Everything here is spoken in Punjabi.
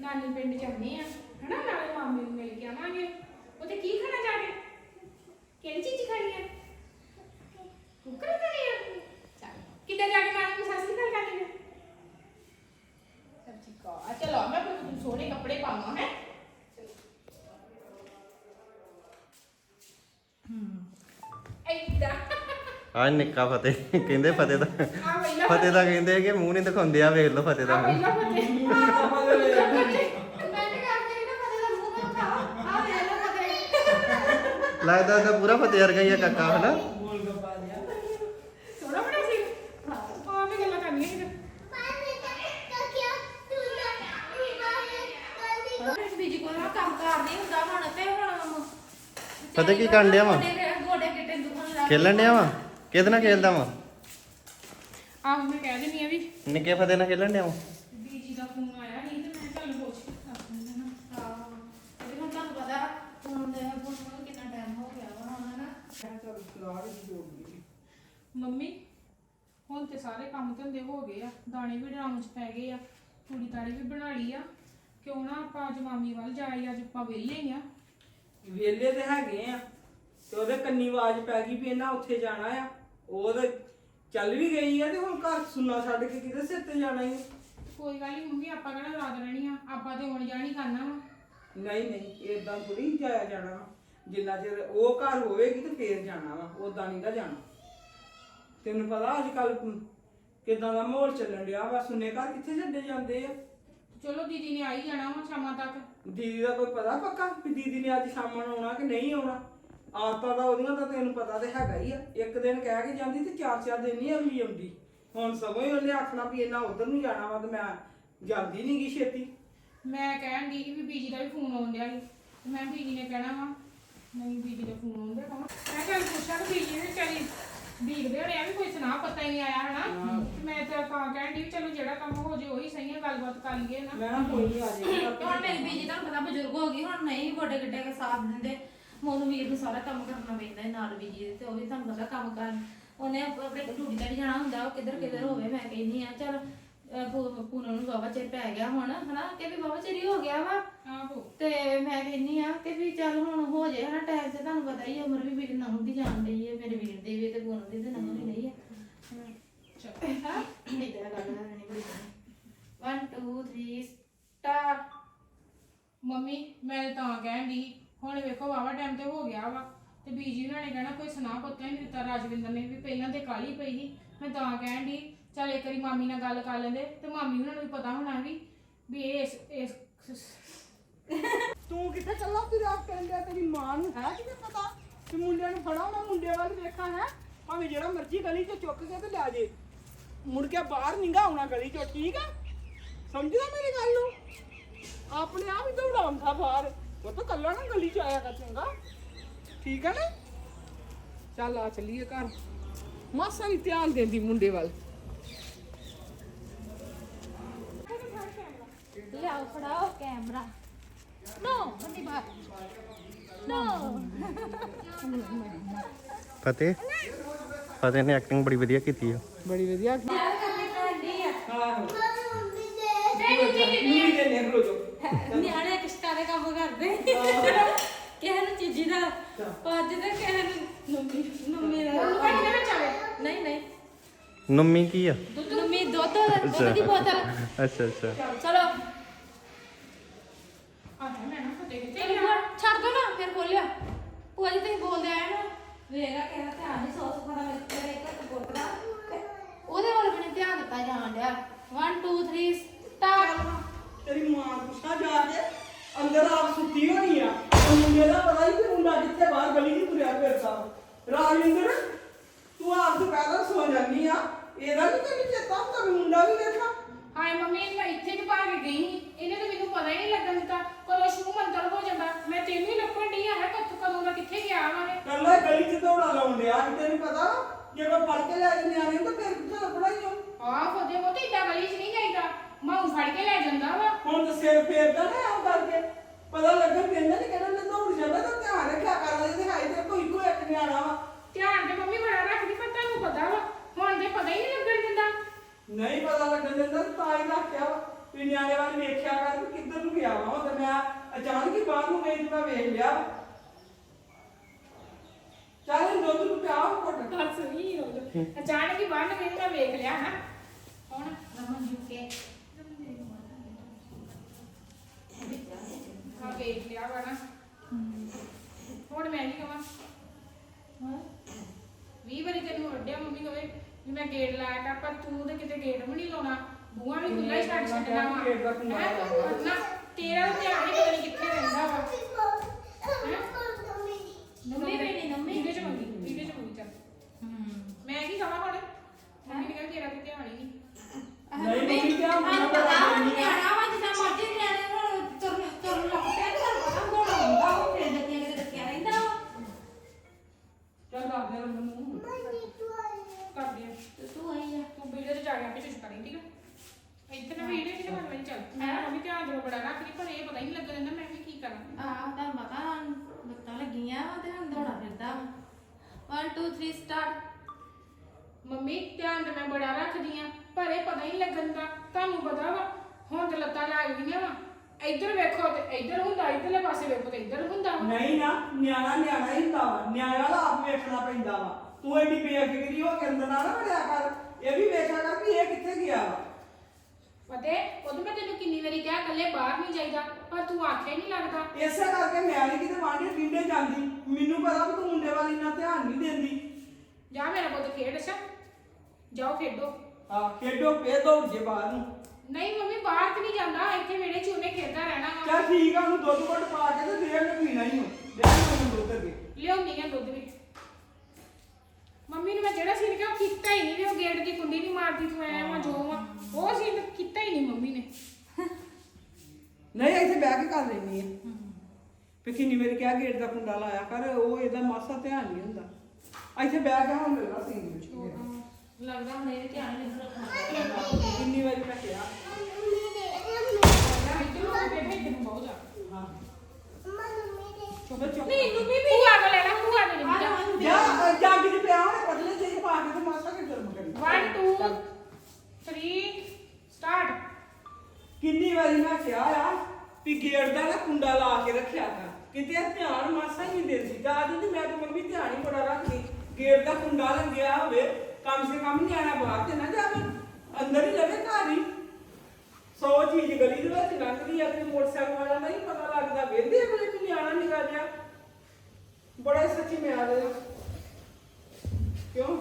ਨਾਨੀ ਪਿੰਡ ਜਾਂਦੇ ਆ ਹਨਾ? ਨਾਲੇ ਮਾਮੇ ਨੂੰ ਮਿਲ ਕੇ ਆਵਾਂਗੇ। ਉੱਥੇ ਕੀ ਖਾਣਾ ਜਾ ਕੇ? ਕਿਹੜੀ ਚੀਜ਼ ਖਾਣੀ ਆ? ਕੁੱਕਰ ਖਾਣੀ ਆ? ਚੱਲ ਕਿੱਦਾਂ ਜਾ ਕੇ ਮਾਮੇ ਨੂੰ ਸਸਤੀ ਕਰ ਕਰਨੀ ਆ ਸੱਚੀ ਕਾ ਆ ਚਲੋ ਮੈਂ ਆਪਣੇ ਸੋਹਣੇ ਕੱਪੜੇ ਪਾਵਾਂ ਹੈ? ਆ ਨਿੱਕਾ ਫਤਿਹ ਕਹਿੰਦੇ ਫਤਿਹ ਦਾ ਫਤਿਹ ਦਾ ਕਹਿੰਦੇ ਕਿ ਮੂੰਹ ਨਹੀਂ ਦਿਖਾਉਂਦੇ ਆ ਵੇਖ ਲਓ ਫਤਿਹ ਦਾ ਮੂੰਹ। ਪਹਿਲਾਂ ਫਤਿਹ ਮੈਂ ਤੇ ਕਰਕੇ ਨਾ ਫਤਿਹ ਦਾ ਮੂੰਹ ਨਾ ਖਾ ਆ ਵੇ ਲੋ ਫਤਿਹ ਲੱਗਦਾ ਤਾਂ ਪੂਰਾ ਫਤਿਹ ਵਰਗਾ ਹੀ ਆ ਕਾਕਾ ਹਨਾ? ਸੋਹਣਾ ਬਣਾ ਸੀ। ਹਾਂ ਮੈਂ ਗੱਲਾਂ ਕਰਨੀਆਂ ਸੀ। ਬੀਜੀ ਕੋਲ ਨਾ ਕੰਮ ਕਾਰ ਨਹੀਂ ਹੁੰਦਾ ਹੁਣ ਤੇ ਹੁਣ ਪਤਾ ਕੀ ਕਰਨ ਡਿਆ ਵਾਂ? ਗੋਡੇ ਗੋਡੇ ਗਿੱਟੇ ਦੁਖਣ ਲੱਗ ਖੇਲਣ ਡਿਆ ਵਾ? ਕਿਹਦੇ ਨਾਲ ਖੇਲਦਾ ਵਾ? ਆਹ ਮੈਂ ਕਹਿ ਦਿੰਦੀ ਆ ਵੀ। ਨਿੱਕੇ ਫਤਿਹ ਨਾਲ ਖੇਲਣ ਡਿਆ ਵਾ ਬੀਜੀ ਦਾ ਫੋਨ ਆਇਆ ਨਹੀਂ ਤੇ ਮੈਂ ਚੱਲ ਪੁੱਛ ਕੇ ਦੱਸ ਦਿੰਦੀ ਹਾਂ ਹਾਂ ਤੇ ਹੁਣ ਤੁਹਾਨੂੰ ਪਤਾ ਹੁਣ ਦੇ ਹੁਣ ਨੂੰ ਕਿੰਨਾ ਟਾਈਮ ਹੋ ਗਿਆ ਵਾ ਹੁਣ ਨਾ ਮੰਮੀ ਹੁਣ ਤੇ ਸਾਰੇ ਕੰਮ ਧੰਦੇ ਹੋ ਗਏ ਆ ਦਾਣੇ ਵੀ ਡਰਾਮ 'ਚ ਪੈ ਗਏ ਆ ਪੂਰੀ ਤਾੜੀ ਵੀ ਬਣਾ ਲਈ ਆ ਕਿਉਂ ਨਾ ਆਪਾਂ ਅੱਜ ਮਾਮੀ ਵੱਲ ਜਾਈ ਅੱਜ ਆਪਾਂ ਵਿਹਲੇ ਹੀ ਆ। ਵੇਲੇ ਤੇ ਹੈਗੇ ਆ ਤੇ ਉਹਦੇ ਕੰਨੀ ਆਵਾਜ਼ ਪੈ ਗਈ ਵੀ ਇਹਨਾਂ ਉੱਥੇ ਜਾਣਾ ਆ ਉਹ ਤੇ ਚੱਲ ਵੀ ਗਈ ਆ ਤੇ ਹੁਣ ਘਰ ਸੁਣਨਾ ਛੱਡ ਕੇ ਕਿਹਦੇ ਸਿਰ ਤੇ ਜਾਣਾ ਈ? ਕੋਈ ਗੱਲ ਨਹੀਂ ਮੰਮੀ ਆਪਾਂ ਕਿਹੜਾ ਰਾਤ ਰਹਿਣੀ ਆ ਆਪਾਂ ਤੇ ਹੁਣ ਜਾਣੀ ਕਰਨਾ ਵਾ। ਨਹੀਂ ਨਹੀਂ ਏਦਾਂ ਥੋੜੀ ਜਾਇਆ ਜਾਣਾ। ਵਾ। ਜਿੰਨਾ ਚਿਰ ਉਹ ਘਰ ਹੋਵੇਗੀ ਤੇ ਫੇਰ ਜਾਣਾ ਵਾ ਉਦਾਂ ਨਹੀਂ ਗਾ ਜਾਣਾ। ਤੈਨੂੰ ਪਤਾ ਅੱਜ ਕੱਲ ਕਿਦਾਂ ਦਾ ਮਾਹੌਲ ਚੱਲਣ ਡਿਆ ਵਾ ਸੁੰਨੇ ਘਰ ਕਿੱਥੇ ਛੱਡੇ ਜਾਂਦੇ ਆ? ਚਲੋ ਦੀਦੀ ਨੇ ਆ ਹੀ ਜਾਣਾ ਵਾ ਸ਼ਾਮਾਂ ਤੱਕ। ਦੀਦੀ ਦਾ ਕੋਈ ਪਤਾ ਪੱਕਾ ਵੀ ਦੀਦੀ ਨੇ ਅੱਜ ਸ਼ਾਮ ਨੂੰ ਆਉਣਾ ਕਿ ਨਹੀਂ ਆਉਣਾ? ਆਦਤਾਂ ਦਾ ਉਹਦੀਆਂ ਤਾਂ ਤੈਨੂੰ ਪਤਾ ਤੇ ਹੈਗਾ ਹੀ ਆ। ਇੱਕ ਦਿਨ ਕਹਿ ਕੇ ਜਾਂਦੀ ਤੇ ਚਾਰ ਚਾਰ ਦਿਨ ਨਹੀਂ ਅਗਲੀ ਆਉਂਦੀ। ਹੁਣ ਸਗੋਂ ਹੀ ਉਹਨੇ ਆਖਣਾ ਵੀ ਇਹਨਾਂ ਉਧਰ ਨੂੰ ਜਾਣਾ ਵਾ ਤੇ ਮੈਂ ਜਾਂਦੀ ਨਹੀਂ ਗੀ ਛੇਤੀ। ਮੈਂ ਕਹਿਣ ਦੀ ਵੀ ਬੀਜੀ ਦਾ ਵੀ ਫੋਨ ਆਉਣ ਡਿਆ ਸੀ। ਮੈਂ ਬੀਜੀ ਨੇ ਕਹਿਣਾ ਵਾ ਨਹੀਂ ਬੀਜੀ ਦਾ ਫੋਨ ਆਉਂਦਾ ਕਹਾਂ ਮੈਂ ਚੱਲ ਪੁੱਛਾਂ ਤੇ ਬੀਜੀ ਨੇ ਚੱਲੀ ਦੇਖਦੇ ਹੋਣੇ ਆ ਵੀ ਕੋਈ ਸੁਣਾ ਪਤਾ ਹੀ ਨਹੀਂ ਆਇਆ ਹਨਾ। ਤੇ ਮੈਂ ਤਾਂ ਤਾਂ ਕਹਿਣ ਦੀ ਵੀ ਚਲੋ ਜਿਹੜਾ ਕੰਮ ਹੋ ਜੇ ਉਹੀ ਸਹੀ ਹੈ ਗੱਲਬਾਤ ਕਰ ਲਈਏ ਨਾ। ਮੈਂ ਕਿਹਾ ਕੋਈ ਨਹੀਂ ਆ ਤੇ ਹੁਣ ਜਾਏਗਾ ਮੇਰੀ ਬੀਜੀ ਤੁਹਾਨੂੰ ਪਤਾ ਬਜ਼ੁਰਗ ਹੋ ਗਈ ਹੁਣ ਨਹੀਂ ਗੋਡੇ ਗਿੱਟੇ ਕੇ ਸਾਥ ਦਿੰਦੇ। ਮੋਨੂੰ ਵੀਰ ਨੂੰ ਸਾਰਾ ਕੰਮ ਕਰਨਾ ਪੈਂਦਾ ਹੈ ਨਾਲ ਬੀਜੀ ਦੇ ਤੇ ਉਹ ਵੀ ਤੁਹਾਨੂੰ ਪਤਾ ਕੰਮ ਕਰ ਉਹਨੇ ਆਪਣੇ ਡਿਊਟੀ ਤੇ ਵੀ ਜਾਣਾ ਹੁੰਦਾ ਉਹ ਕਿੱਧਰ ਕਿੱਧਰ ਹੋਵੇ ਮੈਂ ਕਹਿੰਦੀ ਆ ਚਲ ਪੂਨਮ ਨੂੰ ਬਾਬਾ ਚਿਰ ਪੈ ਗਿਆ ਹੁਣ ਹਨਾ? ਕਿ ਵੀ ਬਾਬਾ ਚਿਰ ਹੀ ਹੋ ਗਿਆ ਵਾ। ਆਹੋ। ਤੇ ਮੈਂ ਕਹਿੰਨੀ ਆ ਕਿ ਵੀ ਚੱਲ ਹੁਣ ਹੋ ਜਾਏ ਹਨਾ? ਟਾਈਮ ਤੇ ਤੁਹਾਨੂੰ ਪਤਾ ਹੀ ਆ, ਉਮਰ ਵੀ ਮੇਰੀ ਲੰਘਦੀ ਜਾਣ ਡਈ ਹੈ ਮੇਰੇ ਵੀਰ ਦੀ ਵੀ ਤੇ ਪੂਨਮ ਦੀ ਤੇ ਲੰਘਦੀ ਨਹੀਂ ਹੈ ਚਲੋ। ਹਾਂ ਇਦਾਂ ਗੱਲ ਕਰਨੀ ਬੜੀ 1 2 3 ਸਟਾਰਟ ਮੰਮੀ ਮੈਂ ਤਾਂ ਕਹਿਣ ਦੀ ਹੁਣ ਵੇਖੋ ਵਾਵਾ ਟਾਈਮ ਤੇ ਹੋ ਗਿਆ ਵਾ। ਤੇ ਬੀਜੀ ਉਹਨਾਂ ਨੇ ਕਹਿਣਾ ਕੋਈ ਸੁਣਾ ਪੁੱਤ ਨਹੀਂ ਦਿੱਤਾ ਰਾਜਵਿੰਦਰ ਨੇ ਵੀ ਪਹਿਲਾਂ ਤੇ ਕਾਲੀ ਪਈ ਸੀ। ਮੈਂ ਤਾਂ ਕਹਿਣ ਦੀ ਚੱਲ ਇੱਕ ਵਾਰੀ ਮਾਮੀ ਨਾਲ ਗੱਲ ਕਰ ਲੈਂਦੇ, ਤੇ ਮਾਮੀ ਉਹਨਾਂ ਨੂੰ ਵੀ ਪਤਾ ਹੋਣਾ ਵੀ ਵੀ ਇਹ ਇਸ ਇਸ ਤੂੰ ਕਿੱਥੇ ਚੱਲਾ ਤੇਰੇ ਆਪ ਕਹਿੰਦਾ ਤੇਰੀ ਮਾਂ ਨੂੰ? ਹੈ? ਕਿਤੇ ਪਤਾ? ਕਿ ਮੁੰਡਿਆਂ ਨੂੰ ਫੜਾ ਉਹਨਾਂ ਮੁੰਡੇ ਵੱਲ ਵੇਖਾਂ, ਹੈ? ਭਾਵੇਂ ਜਿਹੜਾ ਮਰਜ਼ੀ ਗਲੀ 'ਚ ਚੁੱਕ ਕੇ ਤੇ ਲੈ ਜੇ। ਮੁੜ ਕੇ ਬਾਹਰ ਨਿੰਗਾ ਆਉਣਾ ਗਲੀ 'ਚੋਂ, ਠੀਕ ਆ? ਸਮਝਦਾ ਮੇਰੀ ਗੱਲ ਨੂੰ? ਆਪਣੇ ਆਪ ਹੀ ਦੌੜਾਉਂਦਾ ਬਾਹਰ। ਉਹ ਤਾਂ ਕੱਲਾ ਨਾ ਗਲੀ 'ਚ ਆਇਆ ਕਰ ਚੰਗਾ। ਠੀਕ ਆ ਨਾ? ਚੱਲ ਆ ਚੱਲੀਏ ਘਰ। ਮਾਸਾ ਵੀ ਧਿਆਨ ਦੇਂਦੀ ਮੁੰਡੇ ਵੱਲ। ਲਿਆਓ ਫੜਾਓ ਕੈਮਰਾ। ਨੋ ਬੰਦੀ ਬਾਹਰ ਨੋ। ਫਤਿਹ। ਫਤਿਹ ਨੇ ਐਕਟਿੰਗ ਬੜੀ ਵਧੀਆ ਕੀਤੀ ਆ। ਬੜੀ ਵਧੀਆ ਨਿਆਣੇ ਕਿਸ਼ਤਾਂ ਦੇ ਕੰਮ ਕਰਦੇ। ਕਿਸੇ ਨੂੰ ਚੀਜ਼ੀ ਦਾ ਪੱਜ ਤੇ ਕਿਸੇ ਨੂੰ। ਨੰਮੀ ਨੰਮੀ ਦਾ। ਨਹੀਂ ਨਹੀਂ। ਨੁੰਮੀ ਕੀ ਆ? ਨੰਮੀ ਦੁੱਧ ਦੁੱਧ ਦੀ ਬੋਤਲ। ਅੱਛਾ ਅੱਛਾ। ਚਲੋ ਆ ਮੈਂ ਨਾ ਫਤੇ ਕਿਤੇ ਇੱਕ ਵਾਰ ਛੱਡ ਦੋ ਨਾ ਫਿਰ ਖੋਲਿਆ ਭੂਆ ਜੀ ਤੁਸੀਂ ਬੋਲਦੇ ਆਏ ਨਾ ਵੇਗਾ ਕਿਹੜਾ ਧਿਆਨ ਨਹੀਂ ਸੌਸ ਖਾਣਾ ਮੇਰੇ ਇੱਕ ਬੋਤਲਾਂ ਤੇ ਉਹਦੇ ਵੱਲ ਵੀ ਨੀ ਧਿਆਨ ਦਿੱਤਾ ਜਾਣ ਡਿਆ। 1 2 3 ਸਟਾਰਟ ਤੇਰੀ ਮਾਂ ਪੁੱਛਾ ਜਾ ਕੇ। ਅੰਦਰ ਆਪ ਸੁੱਤੀ ਹੋਣੀ ਆ। ਉਹ ਮੁੰਡੇ ਦਾ ਪਤਾ ਹੀ ਕਿ ਮੁੰਡਾ ਕਿੱਥੇ ਬਾਹਰ ਗਲੀ 'ਚ ਤੁਰਿਆ ਫਿਰਦਾ ਰਾਜਿੰਦਰ ਤੂੰ ਆਪ ਦੁਪਹਿਰਾਂ ਸੋ ਜਾਂਦੀ ਆ। ਇਹਦਾ ਵੀ ਤੈਨੂੰ ਚੇਤਾ ਹੁੰਦਾ ਵੀ ਮੁੰਡਾ ਵੀ ਵੇਖਾ ਹਾਏ ਮੰਮੀ ਮੈਂ ਇੱਥੇ ਵੀ ਪਾ ਕੇ ਗਈ। ਸੀ। ਇਹਨੇ ਤਾਂ ਮੈਨੂੰ ਪਤਾ ਹੀ ਨਹੀਂ ਲੱਗਣ ਦਿੱਤਾ। ਕਦੋਂ ਸ਼ੂ ਮੰਤਰ ਹੋ ਜਾਂਦਾ। ਮੈਂ ਤੈਨੂੰ ਹੀ ਲੱਭਣ ਡਈ ਆ ਹੈ ਕਿੱਥੇ ਗਿਆ ਵਾ ਇਹ? ਕੱਲਾ ਗਲੀ 'ਚ ਦੌੜਾ ਲਾਉਣ ਡਿਆ ਸੀ ਤੈਨੂੰ ਪਤਾ ਜੇ ਕੋਈ ਫੜ ਕੇ ਲੈ ਜਾਂਦੇ ਨਿਆਣੇ ਤਾਂ ਫਿਰ ਕਿੱਥੇ ਲੱਭਣਾ ਹੀ ਆ ਆਹ ਫੋਦੇ ਉਹ ਤੇ ਗਲੀ 'ਚ ਨਹੀਂ ਜਾਈਦਾ ਮਾਂ ਫੜ ਕੇ ਲੈ ਜਾਂਦਾ ਵਾ। ਹੁਣ ਤਾਂ ਸਿਰ ਫੇਰਦਾ ਨਾ ਆਉਂ ਕਰਕੇ ਪਤਾ ਲੱਗਣ ਦਿੰਦਾ ਨਹੀਂ ਕਹਿੰਦਾ ਮੈਂ ਦੌੜ ਜਾਂਦਾ ਤਾਂ ਧਿਆਨ ਰੱਖਿਆ ਕਰ ਲੈ ਦਿਖਾਈ ਤੇ ਕੋਈ ਕੋਈ ਇੱਕ ਨਿਆਣਾ ਵਾ। ਧਿਆਨ ਤੇ ਮੰਮੀ ਬੜਾ ਰੱਖਦੀ ਪਰ ਤੁਹਾਨੂੰ ਪਤਾ ਵਾ ਹੁਣ ਤੇ ਪਤਾ ਹੀ ਨਹੀਂ ਲੱਗਣ ਦਿੰਦਾ। ਨਹੀਂ ਪਤਾ ਲੱਗਣ ਦਿੰਦਾ ਤਾਂ ਹੀ ਰੱਖਿਆ ਵਾ। ਵੀ ਨਿਆਣੇ ਵੱਲ ਵੇਖਿਆ ਕਰ ਵੀ ਕਿੱਧਰ ਨੂੰ ਗਿਆ ਵਾ। ਤੇ ਮੈਂ ਅਚਾਨਕ ਹੀ ਬਾਹਰ ਨੂੰ ਗਈ ਤੇ ਮੈਂ ਵੇਖ ਲਿਆ ਚੱਲ ਦੁੱਧ ਨੂੰ ਪਿਆ ਘੁੱਟ ਦੱਸ ਨਹੀਂ ਅਚਾਨਕ ਹੀ ਬੰਨ ਕੇ ਮੈਂ ਵੇਖ ਲਿਆ ਨਾ ਹੁਣ ਰਮਨ ਜੁਕੇ ਆ ਵੇਖ ਲਿਆ ਵਾ ਨਾ। ਹੁਣ ਮੈਂ ਕੀ ਕਵਾਂ? ਵੀਹ ਵਾਰੀ ਤੈਨੂੰ ਅੱਡਿਆ ਮੰਮੀ ਕਵੇ ਵੀ ਮੈਂ ਗੇਟ ਲਾਇਆ ਕਰ ਪਰ ਤੂੰ ਤੇ ਕਿਤੇ ਗੇਟ ਵੀ ਨਹੀਂ ਲਾਉਣਾ। ਬੂਹਾ ਵੀ ਖੁੱਲਾ ਹੀ ਛੱਡ ਛੱਡਣਾ ਵਾ। ਗੇਟ ਦਾ ਹੈਂ? ਨਾ ਤੇਰਾ ਤਾਂ ਧਿਆਨ ਹੀ ਪਤਾ ਨਹੀਂ ਕਿੱਥੇ ਰਹਿੰਦਾ ਵਾ। ਨੰਮੀ ਪੀਣੀ ਨੰਮੀ ਵੀਡੀਓ ਚ ਮੰਗੀ ਵੀਡੀਓ ਚ ਮੰਗੀ ਚੱਲ ਹੂੰ ਮੈਂ ਕੀ ਕਵਾਂ ਹੁਣ ਮੰਮੀ ਨੇ ਕਿਹਾ ਤੇਰਾ ਤੇ ਧਿਆਨ ਹੀ ਨਹੀਂ। ਨਹੀਂ ਮੰਮੀ ਕਿਹਾ ਆਹ ਮੈਂ ਹੁਣ ਨਹੀਂ। ਨਿਆਣਾ ਵਾ ਜਿੱਦਾਂ ਮਰਜ਼ੀ ਨਿਆਣੇ ਹੁਣ ਤੁਰਨ ਤੁਰਨ ਲੱਗ ਪਿਆ ਤੇ ਤੁਹਾਨੂੰ ਪਤਾ ਹੁਣ ਹੁੰਦਾ ਉਹ ਫਿਰ ਜੱਤੀਆਂ ਕਿਤੇ ਰੱਖਿਆ ਰਹਿੰਦਾ ਵਾ। ਚੱਲ ਦੱਸ ਦੇ ਰਮਨ ਨੂੰ। ਕਰਦੇ ਆ। ਤੇ ਤੂੰ ਆਈ ਆ। ਤੂੰ ਵੀਡੀਓ ਚ ਜਾ ਕੇ ਆਪੇ ਚੁੱਪ ਕਰੀ ਠੀਕ ਆ? ਇੱਥੇ ਨਾ ਵੀਡੀਓ ਚ ਨਾ ਮੈਂ ਚੱਲ। ਮੈਂ ਮੰਮੀ ਧਿਆਨ ਦੇ ਬੜਾ ਰੱਖਦੀ ਪਰ ਇਹ ਪਤਾ ਹੀ ਨਹੀਂ ਲੱਗਣ ਦਿੰਦਾ ਮੈਂ ਵੀ ਕੀ ਕਰਾਂ। ਆਹ ਤੁਹਾਨੂੰ ਪਤਾ ਲੱਤਾਂ ਲੱਗੀਆਂ ਤੇ ਹੁਣ ਦੌੜਾ ਫਿਰਦਾ 1 2 3 ਸਟਾਰਟ ਮੰਮੀ ਧਿਆਨ ਤੇ ਮੈਂ ਬੜਾ ਰੱਖਦੀ ਆ ਪਰ ਇਹ ਪਤਾ ਹੀ ਨਹੀਂ ਲੱਗਣ ਦਾ ਤੁਹਾਨੂੰ ਪਤਾ ਵਾ ਹੁਣ ਤੇ ਲੱਤਾਂ ਲੱਗ ਗਈਆਂ ਵਾ। ਇੱਧਰ ਵੇਖੋ ਤੇ ਇੱਧਰ ਹੁੰਦਾ ਇੱਧਰਲੇ ਪਾਸੇ ਵੇਖੋ ਤੇ ਇੱਧਰ ਹੁੰਦਾ ਵਾ। ਨਹੀਂ ਨਾ ਨਿਆਣਾ ਨਿਆਣਾ ਹੀ ਹੁੰਦਾ ਵਾ ਨਿਆਣਾ ਦਾ ਆਪ ਵੇਖਣਾ ਪੈਂਦਾ ਵਾ। ਤੂੰ ਐਡੀ ਬੇਫਿਕਰੀ ਹੋ ਕੇ ਅੰਦਰ ਨਾ ਨਾ ਵੜਿਆ ਕਰ ਇਹ ਵੀ ਵੇਖਿਆ ਕਰ ਵੀ ਇਹ ਕਿੱਥੇ ਗਿਆ ਵਾ। ਪਤੇ ਉਦੋਂ ਮੈਂ ਤੈਨੂੰ ਕਿੰਨੀ ਵਾਰੀ ਕਿਹਾ ਕੱਲੇ ਬਾਹਰ ਨਹੀਂ ਜਾਈਦਾ ਪਰ ਤੂੰ ਆਖਿਆ ਨਹੀਂ ਲੱਗਦਾ। ਇਸੇ ਕਰਕੇ ਮੈਂ ਨਹੀਂ ਕਿਤੇ ਵਾਂਢੇ ਟਿੰਡੇ ਜਾਂਦੀ। ਮੈਨੂੰ ਪਤਾ ਵੀ ਤੂੰ ਮੁੰਡੇ ਵੱਲ ਇੰਨਾ ਧਿਆਨ ਨਹੀਂ ਦਿੰਦੀ। ਜਾ ਮੇਰਾ ਪੁੱਤ ਖੇਡ ਅੱਛਾ। ਜਾਓ ਖੇਡੋ। ਆ ਖੇਡੋ ਦੌੜ ਜੇ ਬਾਹਰ ਨੂੰ। ਨਹੀਂ ਮੰਮੀ ਬਾਹਰ ਤੇ ਨਹੀਂ ਜਾਂਦਾ। ਇੱਥੇ ਵਿਹੜੇ 'ਚ ਉਹਨੇ ਖੇਡਦਾ ਰਹਿਣਾ ਵਾ। ਚੱਲ ਠੀਕ ਆ ਉਹਨੂੰ ਦੁੱਧ ਘੁੱਟ ਪਾ ਕੇ ਤੇ ਦੇ ਨੂੰ ਪੀਣਾ ਹੀ ਹੋ ਦੇ ਨੂੰ ਦੁੱਧ ਅੱਗੇ। ਲਿਆਉਂਦੀ ਆ ਦੁੱਧ ਵੀ। ਮੰਮੀ ਨੂੰ ਮੈਂ ਜਿਹੜਾ ਸੀਨ ਕਿਹਾ ਉਹ ਕੀਤਾ ਹੀ ਨਹੀਂ ਵੀ ਉਹ ਗੇਟ ਦੀ ਕੁੰਡੀ ਨਹੀਂ ਮਾਰਦੀ ਤੂੰ ਐ ਮੈਂ ਜੋ ਆ ਉਹ ਸੀਨ ਕੀਤਾ ਹੀ ਨਹੀਂ ਮੰਮੀ ਨੇ। ਨਹੀਂ ਇੱਥੇ ਬਹਿ ਕੇ ਕਰ ਲੈਣੀ ਆ। ਵੀ ਕਿੰਨੀ ਵਾਰੀ ਕਿਹਾ ਗੇਟ ਦਾ ਕੁੰਡਾ ਲਾਇਆ ਕਰ ਉਹ ਇਹਦਾ ਮਾਸਾ ਧਿਆਨ ਨਹੀਂ ਹੁੰਦਾ। ਇੱਥੇ ਬਹਿ ਕੇ ਹੁਣ ਮੇਰਾ ਸੀਨ ਵਿੱਚ। ਲੱਗਦਾ ਹੁਣ ਇਹ ਧਿਆਨ ਨਹੀਂ ਰੱਖਣਾ ਕਿੰਨੀ ਵਾਰੀ ਮੈਂ ਕਿਹਾ। ਇੱਧਰ ਨੂੰ ਬੈਠੇ ਇੱਧਰ ਨੂੰ ਬਹੁਤ ਜਾ ਹਾਂ। ਚੁੱਪ ਚੁੱਪ ਨਹੀਂ ਨੂੰ ਵੀ ਭੂਆ ਕੋ ਲੈਣਾ ਭੂਆ ਦੇ ਨਹੀਂ ਜਾ। ਜਾ ਜੱਗ ਚ ਪਿਆ ਹੋਇਆ ਪਤਲੇ ਜਿਹੇ ਪਾ ਕੇ ਤੇ ਮਾਸਾ ਕੇ ਗਰਮ ਕਰੀ 1 2 3 ਸਟਾਰਟ ਕਿੰਨੀ ਵਾਰੀ ਮੈਂ ਕਿਹਾ ਆ ਵੀ ਗੇਟ ਦਾ ਨਾ ਕੁੰਡਾ ਲਾ ਕੇ ਰੱਖਿਆ ਕਰ। ਕਿਤੇ ਧਿਆਨ ਮਾਸਾ ਹੀ ਨਹੀਂ ਦਿੰਦੀ। ਜਾ ਦਿੰਦੀ ਮੈਂ ਤੇ ਮੰਮੀ ਧਿਆਨ ਹੀ ਬੜਾ ਰੱਖਦੀ। ਗੇਟ ਦਾ ਕੁੰਡਾ ਲੱਗਿਆ ਹੋਵੇ ਕਮ ਸੇ ਕਮ ਨਿਆਣਾ ਬਾਹਰ ਤੇ ਨਾ ਜਾਵੇ, ਅੰਦਰ ਹੀ ਰਵੇ ਘਰ ਹੀ। ਸੋ ਚੀਜ਼ ਗਲੀ ਦੇ ਵਿੱਚ ਲੰਘਦੀ ਆ ਤੇ ਮੋਟਰਸਾਈਕਲ ਵਾਲਾ ਨਹੀਂ ਪਤਾ ਲੱਗਦਾ ਵੇਂਦੇ ਬਲੇ ਕਿ ਨਿਆਣਾ ਨਿਕਲ ਗਿਆ। ਬੜਾ ਸੱਚੀ ਮਿਆਦ ਕਿਉਂ?